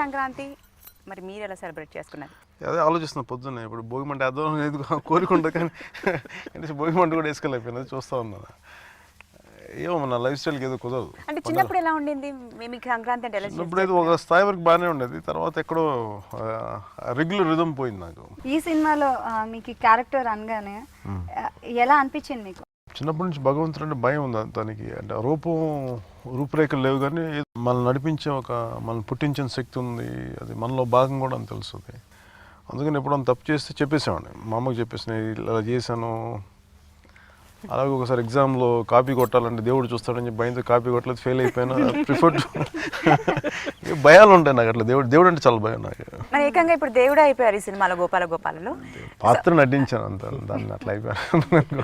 సంక్రాంతి? మరి మీరు ఎలా సెలబ్రేట్ చేసుకున్నారు? అదే ఆలోచిస్తున్నా పొద్దున్నే. ఇప్పుడు భోగి మంట అర్థం లేదు కోరికుంటుంది కానీ అంటే భోగి మంట కూడా వేసుకోలేకపోయినది చూస్తూ ఉన్నాను ఏమో మన లైఫ్ స్టైల్కి ఏదో కుదరదు. అంటే చిన్నప్పుడు ఎలా ఉండింది? మీకు సంక్రాంతి అంటే ఎలా చిన్నప్పుడు అయితే ఒక స్థాయి వరకు బాగానే ఉండేది. తర్వాత ఎక్కడో రెగ్యులర్ రిధం పోయింది నాకు. ఈ సినిమాలో మీకు క్యారెక్టర్ అనగానే ఎలా అనిపించింది మీకు? చిన్నప్పటి నుంచి భగవంతుడు అంటే భయం ఉంది తనకి అంటే రూపం రూపురేఖలు లేవు కానీ మనల్ని నడిపించే ఒక మనల్ని పుట్టించిన శక్తి ఉంది. అది మనలో భాగం కూడా అని తెలుస్తుంది అందుకని ఎప్పుడైనా తప్పు చేస్తే చెప్పేసేవాడిని. మా అమ్మకి చెప్పేసిన ఇలా చేశాను. అలాగే ఒకసారి ఎగ్జామ్లో కాపీ కొట్టాలంటే దేవుడు చూస్తాడని చెప్పి భయంతో కాపీ కొట్టలేదు ఫెయిల్ అయిపోయాను. ప్రిఫర్ భయాలు ఉంటాయి నాకు అట్లా. దేవుడు దేవుడు అంటే చాలా భయం నాకు. మరి ఏకంగా ఇప్పుడు దేవుడే అయిపోయారు ఈ సినిమాలో గోపాల గోపాలలో. పాత్ర నటించాను అంత. దాన్ని అట్లా అయిపోయాను.